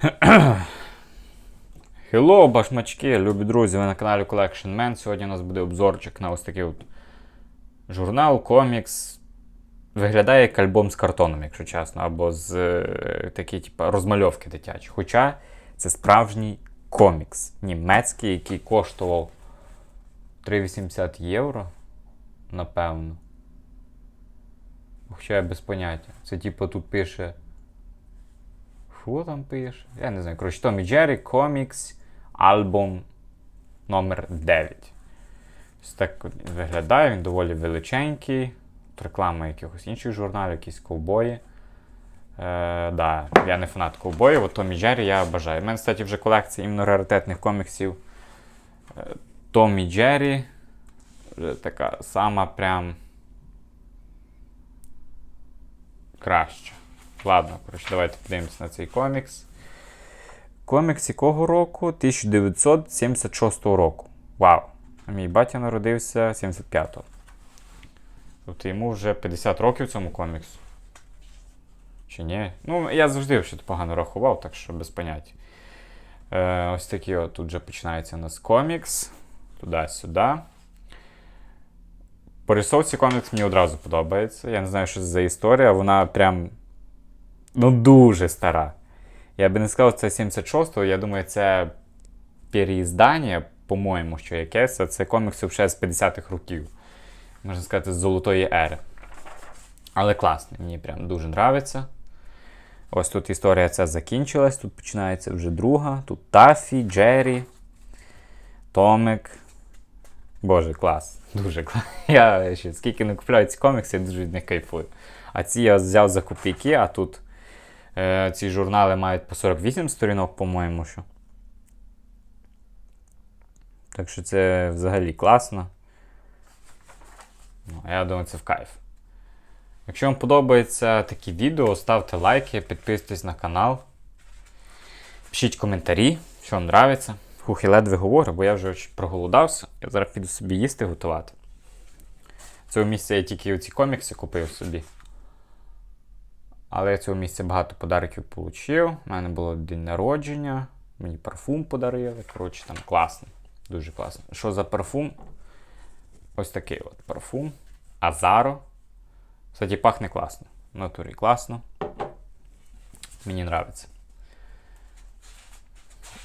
Хелло, башмачки, любі друзі, ви на каналі Collection Man. Сьогодні у нас буде обзорчик на ось такий от журнал, комікс. Виглядає як альбом з картоном, якщо чесно, або з е, такі, типу, розмальовки дитячі. Хоча це справжній комікс німецький, який коштував 3,80 євро, напевно. Хоча я без поняття. Це типу тут пише. Що там пише? Я не знаю. Коротше, Том і Джері, комікс, альбом номер 9. Ось так виглядає, він доволі величенький. Тут реклама якихось інших журналів, якісь ковбої. Е, да, я не фанат ковбоїв, от Том і Джері я бажаю. У мене, кстати, вже колекція іменно раритетних коміксів. Е, Том Джері. Вже така сама прям. Краща. Ладно, коротше, давайте подивимось на цей комікс. Комікс якого року? 1976 року. Вау! Мій батя народився 75-го. Тобто йому вже 50 років цьому коміксу. Чи ні? Ну, я завжди ще погано рахував, так що без поняття. Е, ось такий от тут вже починається у нас комікс. Туди-сюди. По рисовці комікс мені одразу подобається. Я не знаю, що це за історія. Вона прям ну, дуже стара. Я би не сказав, це 76-го, я думаю, це переіздання, по-моєму, що якесь. Це комікси ще з 50-х років. Можна сказати, з золотої ери. Але класно, мені прям дуже подобається. Ось тут історія ця закінчилась, тут починається вже друга. Тут Тафі, Джері, Томик. Боже, клас. Дуже клас. Я ще скільки не купляю ці комікси, я дуже від них кайфую. А ці я взяв за копійки, а тут е, ці журнали мають по 48 сторінок, по-моєму. що. Так що це взагалі класно. Ну, я думаю, це в кайф. Якщо вам подобається такі відео, ставте лайки, підписуйтесь на канал. Пишіть коментарі, що вам подобається. Хух, я ледве говорю, бо я вже проголодався. Я зараз піду собі їсти готувати. Цього місця я тільки оці комікси купив собі. Але я цього місця багато подарків отримав. У мене було день народження, мені парфум подарили. Коротше, там класно. Дуже класно. Що за парфум? Ось такий от парфум. Азаро. Кстати, пахне класно. В натурі класно. Мені подобається.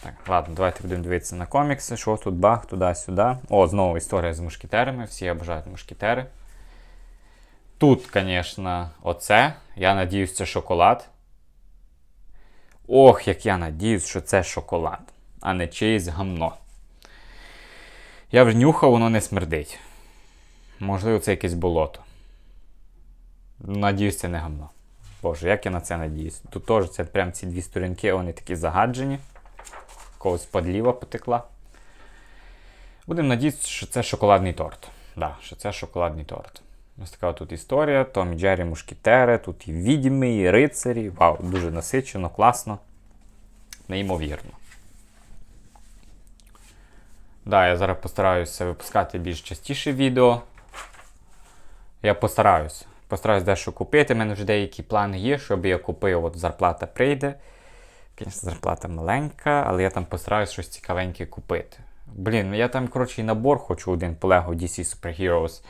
Так, ладно, давайте будемо дивитися на комікси. Що тут бах, туди-сюди. О, знову історія з мушкетерами. Всі обожають мушкетери. Тут, звісно, оце. Я надіюсь, це шоколад. Ох, як я надіюсь, що це шоколад, а не чиєсь гамно. Я вже нюхав, воно не смердить. Можливо, це якесь болото. Надіюсь, це не гамно. Боже, як я на це надіюсь. Тут теж це прям ці дві сторінки, вони такі загаджені. Когось подліва потекла. Будемо надіятися, що це шоколадний торт. Да, що це шоколадний торт. Ось така тут історія. Том і Джері Мушкетери, тут і відьми, і рицарі. Вау, дуже насичено, класно. Неймовірно. Да, я зараз постараюся випускати більш частіше відео. Я постараюся. Постараюсь дещо купити. У мене вже деякі плани є, щоб я купив, от зарплата прийде. Звісно, зарплата маленька, але я там постараюсь щось цікавеньке купити. Блін, ну я там, коротше, і набор хочу один по Lego DC Superheroes е,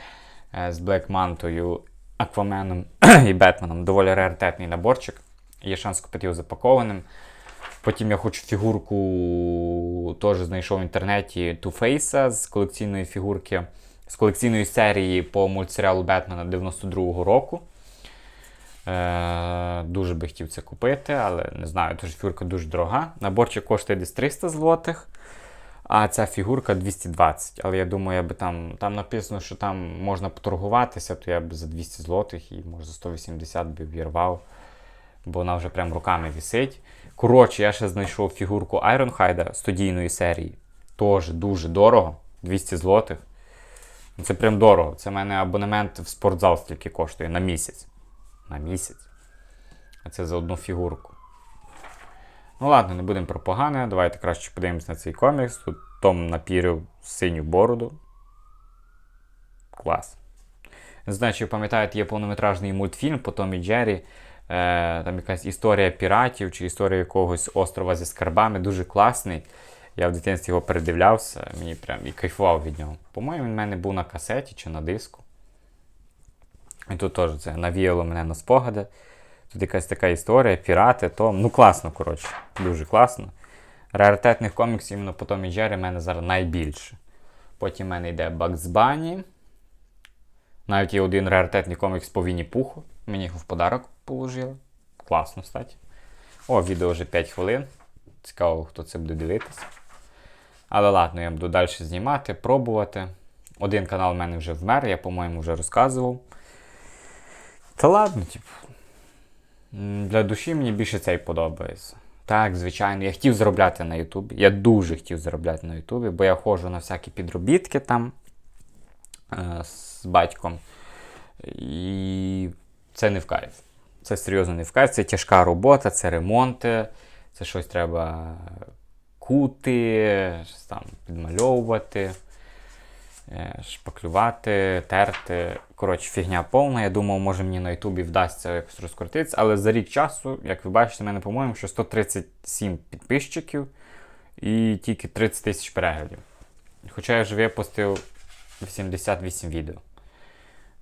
з Black Mantою, Акваменом і Бетменом. Доволі раритетний наборчик. Є шанс купити його запакованим. Потім я хочу фігурку, теж знайшов в інтернеті Two Face з колекційної фігурки, з колекційної серії по мультсеріалу Бетмена 92-го року. Е, Дуже би хотів це купити, але не знаю, тож фігурка дуже дорога. Наборчик коштує десь 300 злотих, а ця фігурка 220. Але я думаю, я би там там написано, що там можна поторгуватися, то я б за 200 злотих і може за 180 би вірвав, бо вона вже прям руками висить. Коротше, я ще знайшов фігурку Айронхайда студійної серії. Теж дуже дорого, 200 злотих. Ну, Це прям дорого. Це в мене абонемент в спортзал стільки коштує на місяць. На місяць. А це за одну фігурку. Ну ладно, не будемо про погане. Давайте краще подивимось на цей комікс. Тут Том напірив синю бороду. Клас. Не знаю, чи пам'ятаєте, є повнометражний мультфільм по Том і Джері. Е, там якась історія піратів чи історія якогось острова зі скарбами. Дуже класний. Я в дитинстві його передивлявся, мені прям і кайфував від нього. По-моєму, він в мене був на касеті чи на диску. І тут теж це навіяло мене на спогади. Тут якась така історія, пірати, то. Ну, класно, коротше. Дуже класно. Раритетних коміксів іменно по Томі Джері в мене зараз найбільше. Потім в мене йде Bugs Bunny. Навіть є один раритетний комікс по Вінні Пуху. Мені його в подарок положили. Класно, кстати. О, відео вже 5 хвилин. Цікаво, хто це буде дивитися. Але ладно, я буду далі знімати, пробувати. Один канал в мене вже вмер, я, по-моєму, вже розказував. Та ладно, типу. Для душі мені більше цей подобається. Так, звичайно, я хотів заробляти на Ютубі. Я дуже хотів заробляти на Ютубі, бо я ходжу на всякі підробітки там е, з батьком. І це не в кайф. Це серйозно не в кайф. Це тяжка робота, це ремонти, це щось треба кути, щось там підмальовувати, шпаклювати, терти. Коротше, фігня повна. Я думав, може мені на Ютубі вдасться якось розкрутитися, але за рік часу, як ви бачите, мене, по-моєму, що 137 підписчиків і тільки 30 тисяч переглядів. Хоча я вже випустив 88 відео.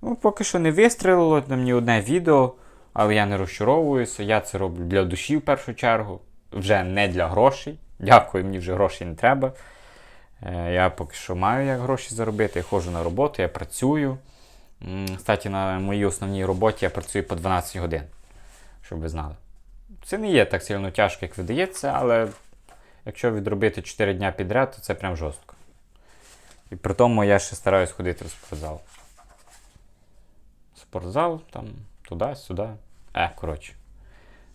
Ну, поки що не вистрілило на мені одне відео, але я не розчаровуюся. Я це роблю для душі в першу чергу, вже не для грошей. Дякую, мені вже грошей не треба. Е, Я поки що маю як гроші заробити. Я ходжу на роботу, я працюю. Кстати, на моїй основній роботі я працюю по 12 годин, щоб ви знали. Це не є так сильно тяжко, як видається, але якщо відробити 4 дня підряд, то це прям жорстко. І при тому я ще стараюсь ходити в спортзал. Спортзал, там, туди-сюди. Е, коротше.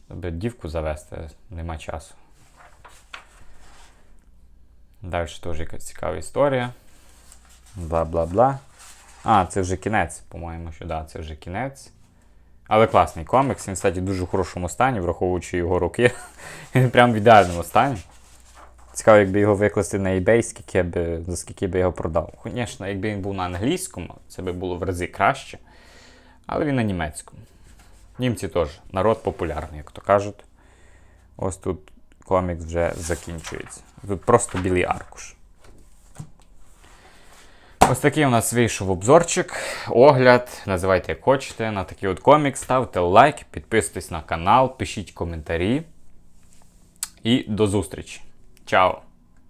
Дівку завести, нема часу. Далі теж якась цікава історія. Бла-бла-бла. А, це вже кінець, по-моєму, що да, це вже кінець. Але класний комікс, він, кстати, дуже в хорошому стані, враховуючи його роки. Він прям в ідеальному стані. Цікаво, якби його викласти на eBay, скільки би, за скільки би його продав. Звісно, якби він був на англійському, це би було в рази краще. Але він на німецькому. Німці теж народ популярний, як то кажуть. Ось тут комікс вже закінчується. Просто білий аркуш. Ось такий у нас вийшов обзорчик, огляд. Називайте як хочете на такий от комік Ставте лайк, підписуйтесь на канал, пишіть коментарі. І до зустрічі. Чао!